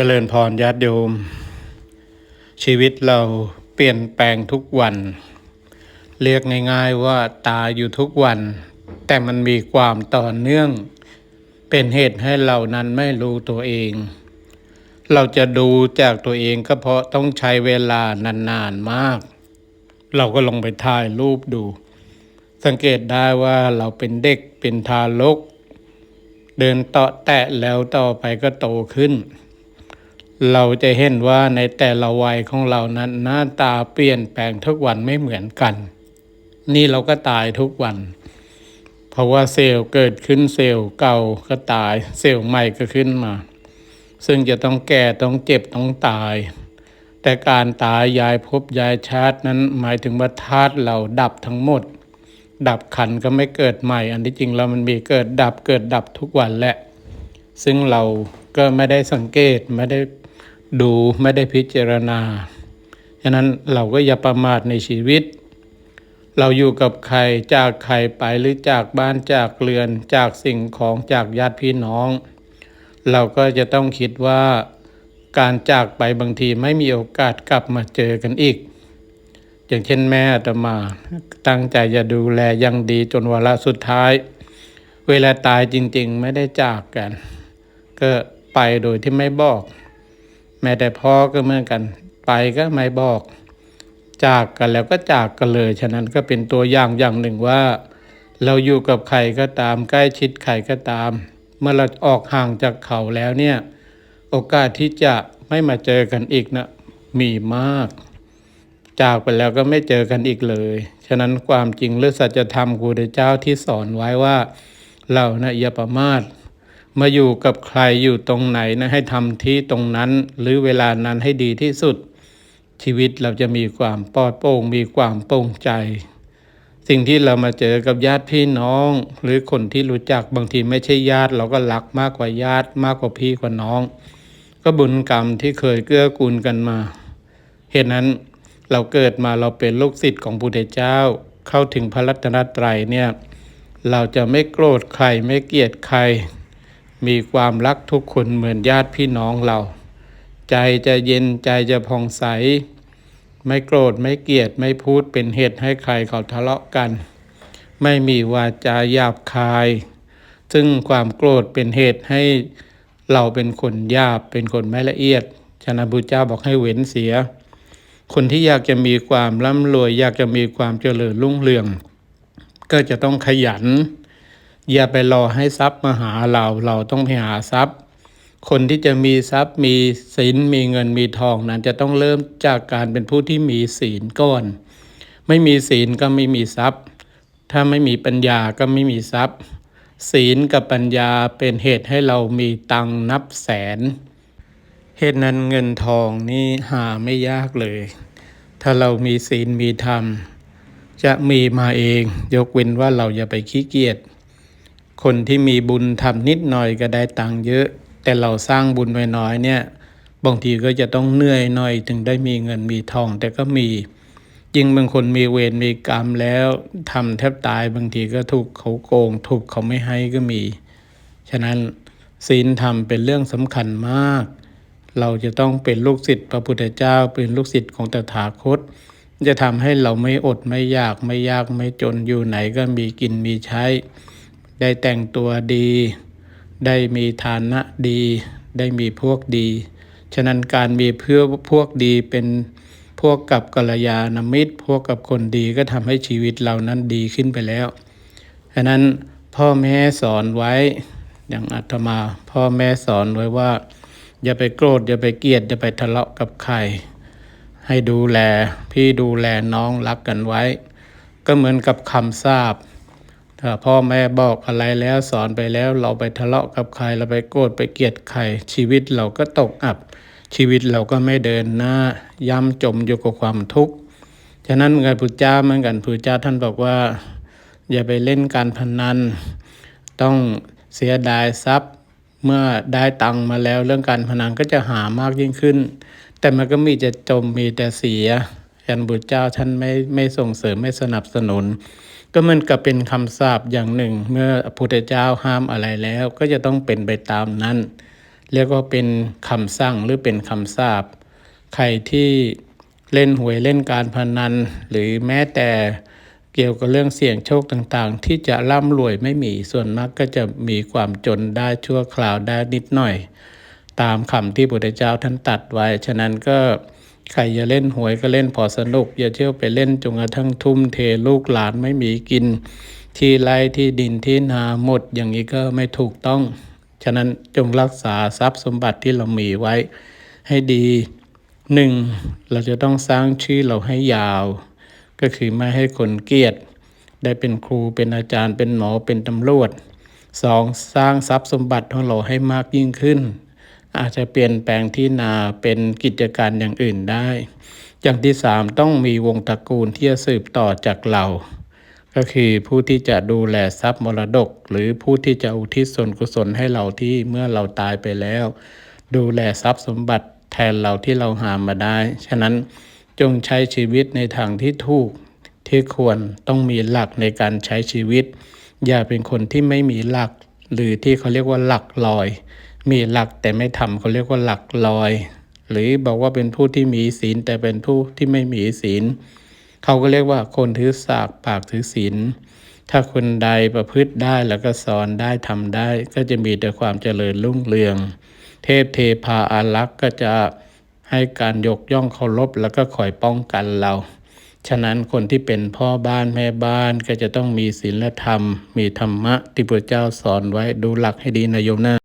จริญพรญาติโยม ชีวิตเราเปลี่ยนแปลงทุกวัน เรียกง่ายๆว่าตายอยู่ทุกวัน แต่มันมีความต่อเนื่อง เป็นเหตุให้เรานั้นไม่รู้ตัวเอง เราจะดูจากตัวเองก็เพราะต้องใช้เวลานานๆมาก เราก็ลงไปถ่ายรูปดู สังเกตได้ว่าเราเป็นเด็กเป็นทารก เดินเตาะแตะแล้วต่อไปก็โตขึ้น เราจะเห็นว่าในแต่ละวัยของเรานั้นหน้าตาเปลี่ยนแปลงทุกวันไม่เหมือนกัน นี่เราก็ตายทุกวัน เพราะว่าเซลล์เกิดขึ้นเซลล์เก่าก็ตาย เซลล์ใหม่ก็ขึ้นมา ซึ่งจะต้องแก่ต้องเจ็บต้องตาย แต่การตายยายภพย้ายชาตินั้นหมายถึงว่าธาตุเราดับทั้งหมด ดับขันก็ไม่เกิดใหม่ อันที่จริงแล้วมันมีเกิดดับเกิดดับทุกวันแหละ ซึ่งเราก็ไม่ได้สังเกตไม่ได้ ดูไม่ได้พิจารณา ฉะนั้นเราก็อย่าประมาทในชีวิต เราอยู่กับใครจากใครไปหรือจากบ้านจากเรือนจากสิ่งของจากญาติพี่น้อง เราก็จะต้องคิดว่าการจากไปบางทีไม่มีโอกาสกลับมาเจอกันอีก อย่างเช่นแม่อาตมาตั้งใจจะดูแลยังดีจนวาระสุดท้าย เวลาตายจริงๆไม่ได้จากกัน ก็ไปโดยที่ไม่บอก แม้แต่พ่อก็เหมือนกัน ไปก็ไม่บอก จากกันแล้วก็จากกันเลย ฉะนั้นก็เป็นตัวอย่างอย่างหนึ่งว่า เราอยู่กับใครก็ตาม ใกล้ชิดใครก็ตาม เมื่อเราออกห่างจากเขาแล้วเนี่ย โอกาสที่จะไม่มาเจอกันอีกนะมีมาก จากไปแล้วก็ไม่เจอกันอีกเลย ฉะนั้นความจริงหรือสัจธรรมครูพเจ้าที่สอนไว้ว่า เรานะอย่าประมาท มาอยู่กับใครอยู่ตรงไหนนะให้ทำที่ตรงนั้น หรือเวลานั้นให้ดีที่สุด ชีวิตเราจะมีความปลอดโปร่งมีความโปร่งใจ สิ่งที่เรามาเจอกับญาติพี่น้อง หรือคนที่รู้จักบางทีไม่ใช่ญาติ เราก็รักมากกว่าญาติมากกว่าพี่กว่าน้อง ก็บุญกรรมที่เคยเกื้อกูลกันมาเหตุนั้นเราเกิดมาเราเป็นลูกศิษย์ของพระพุทธเจ้า เข้าถึงพระรัตนตรัยเนี่ยเราจะไม่โกรธใครไม่เกลียดใคร มีความรักทุกคนเหมือนญาติพี่น้องเรา ใจจะเย็นใจจะผ่องใส ไม่โกรธไม่เกลียดไม่พูดเป็นเหตุให้ใครเขาทะเลาะกัน ไม่มีวาจาหยาบคาย ซึ่งความโกรธเป็นเหตุให้เราเป็นคนหยาบเป็นคนไม่ละเอียดฉะนั้นพระเจ้าบอกให้เว้นเสีย คนที่อยากจะมีความร่ำรวย อยากจะมีความเจริญรุ่งเรือง ก็จะต้องขยัน อย่าไปรอให้ทรัพย์มาหาเราเราต้องไปหาทรัพย์ คนที่จะมีทรัพย์มีศีลมีเงินมีทองนั้นจะต้องเริ่มจากการเป็นผู้ที่มีศีลก่อน ไม่มีศีลก็ไม่มีทรัพย์ ถ้าไม่มีปัญญาก็ไม่มีทรัพย์ ศีลกับปัญญาเป็นเหตุให้เรามีตังค์นับแสน เหตุนั้นเงินทองนี่หาไม่ยากเลย ถ้าเรามีศีลมีธรรม จะมีมาเอง ยกเว้นว่าเราอย่าไปขี้เกียจ คนที่มีบุญทำนิดหน่อยก็ได้ตังค์เยอะ แต่เราสร้างบุญไว้น้อยเนี่ยบางทีก็จะต้องเหนื่อยหน่อยถึงได้มีเงินมีทอง แต่ก็มียิ่งบางคนมีเวรมีกรรมแล้วทำแทบตายบางทีก็ถูกเขาโกง ถูกเขาไม่ให้ก็มี ฉะนั้นศีลธรรมเป็นเรื่องสำคัญมาก เราจะต้องเป็นลูกศิษย์พระพุทธเจ้าเป็นลูกศิษย์ของตถาคต จะทำให้เราไม่อดไม่อยากไม่ยากไม่จนอยู่ไหนก็มีกินมีใช้ ได้แต่งตัวดี ได้มีฐานะดี ได้มีพวกดี ฉะนั้นการมีเพื่อพวกดีเป็นพวกกับกัลยาณมิตร พวกกับคนดีก็ทำให้ชีวิตเรานั้นดีขึ้นไปแล้ว ฉะนั้นพ่อแม่สอนไว้อย่างอาตมา พ่อแม่สอนไว้ว่า อย่าไปโกรธอย่าไปเกลียดอย่าไปทะเลาะกับใครให้ดูแลพี่ดูแลน้องรักกันไว้ ก็เหมือนกับคำสาป ถ้าพ่อแม่บอกอะไรแล้วสอนไปแล้ว เราไปทะเลาะกับใครเราไปโกรธไปเกลียดใครชีวิตเราก็ตกอับ ชีวิตเราก็ไม่เดินหน้าย่ำจมอยู่กับความทุกข์ฉะนั้นเหมือนกันพุทธเจ้าเหมือนกันพุทธเจ้าท่านบอกว่า อย่าไปเล่นการพนัน ต้องเสียดายทรัพย์เมื่อได้ตังมาแล้วเรื่องการพนันก็จะหามากยิ่งขึ้น แต่มันก็มีแต่จมมีแต่เสีย ยันบุตรเจ้าท่านไม่ไม่ส่งเสริมไม่สนับสนุน ก็มันก็เป็นคำสาปอย่างหนึ่ง เมื่อพระพุทธเจ้าห้ามอะไรแล้ว ก็จะต้องเป็นไปตามนั้น เรียกว่าเป็นคำสั่งหรือเป็นคำสาปใครที่เล่นหวยเล่นการพนัน หรือแม้แต่เกี่ยวกับเรื่องเสี่ยงโชคต่างๆ ที่จะร่ำรวยไม่มีส่วนมากก็จะมีความจนได้ชั่วคราวได้นิดหน่อย ตามคำที่พระพุทธเจ้าท่านตัดไว้ ฉะนั้นก็ ใครจะเล่นหวยก็เล่นพอสนุก อย่าเที่ยวไปเล่นจนกระทั่งทุ่มเทลูกหลานไม่มีกิน ที่ไร่ที่ดินที่นาหมดอย่างนี้ก็ไม่ถูกต้อง ฉะนั้นจงรักษาทรัพย์สมบัติที่เรามีไว้ให้ดีหนึ่งเราจะต้องสร้างชื่อเราให้ยาว ก็คือไม่ให้คนเกลียด ได้เป็นครูเป็นอาจารย์เป็นหมอเป็นตำรวจสองสร้างทรัพย์สมบัติของเราให้มากยิ่งขึ้น อาจจะเปลี่ยนแปลงที่นาเป็นกิจการอย่างอื่นได้ อย่างที่สามต้องมีวงตระกูลที่จะสืบต่อจากเรา ก็คือผู้ที่จะดูแลทรัพย์มรดก หรือผู้ที่จะอุทิศส่วนกุศลให้เราที่เมื่อเราตายไปแล้ว ดูแลทรัพย์สมบัติแทนเราที่เราหามาได้ ฉะนั้นจงใช้ชีวิตในทางที่ถูกที่ควรต้องมีหลักในการใช้ชีวิต อย่าเป็นคนที่ไม่มีหลัก หรือที่เขาเรียกว่าหลักลอย มีหลักแต่ไม่ทำเขาเรียกว่าหลักลอย หรือบอกว่าเป็นผู้ที่มีศีลแต่เป็นผู้ที่ไม่มีศีลเขาก็เรียกว่าคนถือสากปากถือศีลถ้าคนใดประพฤติได้แล้วก็สอนได้ทำได้ ก็จะมีแต่ความเจริญรุ่งเรือง เทพเทพาอารักษ์ก็จะให้การยกย่องเคารพแล้วก็คอยป้องกันเรา ฉะนั้นคนที่เป็นพ่อบ้านแม่บ้านก็จะต้องมีศีลธรรม มีธรรมะที่พระเจ้าสอนไว้ดูหลักให้ดีนะโยมนะ